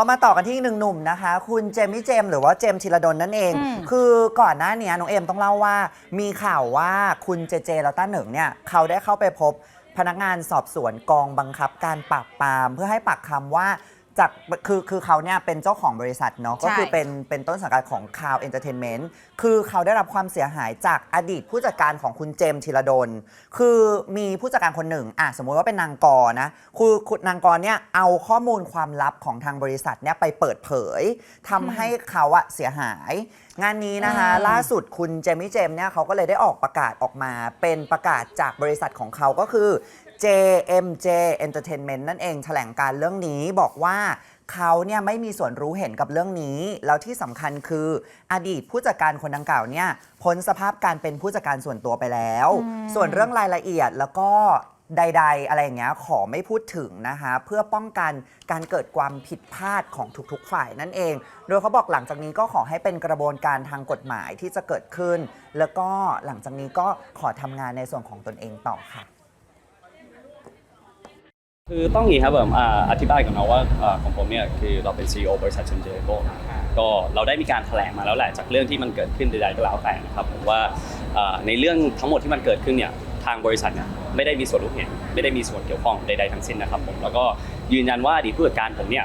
ก็มาต่อกันที่อีกหนึ่งหนุ่มนะคะ คุณเจมมี่เจมส์หรือว่าเจมส์ธีรดลนั่นเองอืมคือก่อนหน้านี้น้องเอ็มต้องเล่าว่า มีข่าวว่าคุณเจเจแล้วต้าเหนึ่งเนี่ยเขาได้เข้าไปพบพนักงานสอบสวนกองบังคับการปราบปราม เพื่อให้ปากคำว่า จากคือคือเขาเนี่ยเป็นเจ้าของบริษัทเนาะก็คือเป็นเป็นต้นสังกัดของคาวเอนเตอร์เทนเมนต์คือเขาได้รับความเสียหายจากอดีตผู้จัดการของคุณเจมส์ธีรดล คือมีผู้จัดการคนหนึ่งอะสมมุติว่าเป็นนางกอนะคือคุณนางกอเนี่ยเอาข้อมูลความลับของทางบริษัทเนี่ยไปเปิดเผยทำให้เขาอะเสียหาย งานนี้นะคะอืมล่าสุดคุณเจมี่เจมส์เนี่ยเขาก็เลยได้ออกประกาศออกมา เป็นประกาศจากบริษัทของเขาก็คือ JMJ Entertainment นั่นเองแถลงการเรื่องนี้บอกว่าเขาเนี่ยไม่มีส่วนรู้เห็นกับเรื่องนี้ แล้วที่สำคัญคืออดีตผู้จัดการคนดังกล่าวเนี่ยพ้นสภาพการเป็นผู้จัดการส่วนตัวไปแล้วอืมส่วนเรื่องรายละเอียดแล้วก็ใด ๆ อะไรอย่างเงี้ยขอไม่พูดถึงนะคะ เพื่อป้องกันการเกิดความผิดพลาดของทุกๆ ฝ่ายนั่นเอง โดยเขาบอกหลังจากนี้ก็ขอให้เป็นกระบวนการทางกฎหมายที่จะเกิดขึ้น แล้วก็หลังจากนี้ก็ขอทำงานในส่วนของตนเองต่อค่ะ คือต้องอย่างนี้ครับผมอ่าอธิบายก่อนนะว่าอ่าของผมเนี่ยคือเราเป็น CEO บริษัทเชนเจโกก็เราได้มีการแถลงมาแล้วแหละจากเรื่องที่มันเกิดขึ้นใดๆก็แล้วแต่นะครับผมว่าอ่าในเรื่องทั้งหมดที่มันเกิดขึ้นเนี่ยทางบริษัทเนี่ยไม่ได้มีส่วนรู้เห็นไม่ได้มีส่วนเกี่ยวข้องใดๆทั้งสิ้นนะครับผมแล้วก็ยืนยันว่าอดีตผู้จัดการผมเนี่ย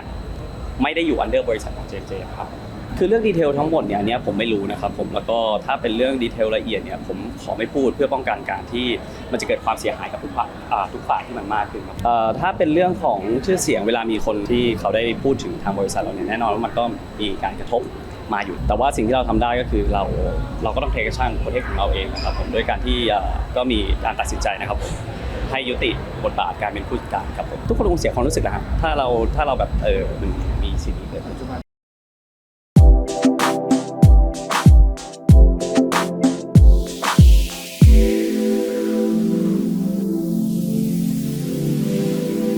ไม่ได้อยู่อันเดอร์บริษัทของ JMJ ครับ คือเรื่องดีเทลทั้งหมดเนี่ยอันเนี้ยผมไม่รู้นะครับผมแล้วก็ถ้าเป็นเรื่องดีเทลละเอียดเนี่ยผมขอไม่พูดเพื่อป้องกันการที่มันจะเกิดความเสียหายกับทุกฝ่ายอ่าทุกฝ่ายที่มันมากขึ้นครับเอ่อถ้าเป็นเรื่องของชื่อเสียงเวลามีคนที่เขาได้พูดถึงทางบริษัทเราเนี่ยแน่นอนว่ามันก็มีการกระทบมาอยู่ แต่ว่าสิ่งที่เราทำได้ก็คือเราเราก็ต้องเทคชั่นปรเทศของเราเองนะครับผมด้วยการที่เอ่อก็มีการตัดสินใจนะครับผม ให้ยุติบทบาทการเป็นผู้จัดการครับผมทุกคนคงเสียความรู้สึกนะครับถ้าเราถ้าเราแบบเออมันมีสิ่งนี้เกิดขึ้นปัจจุบัน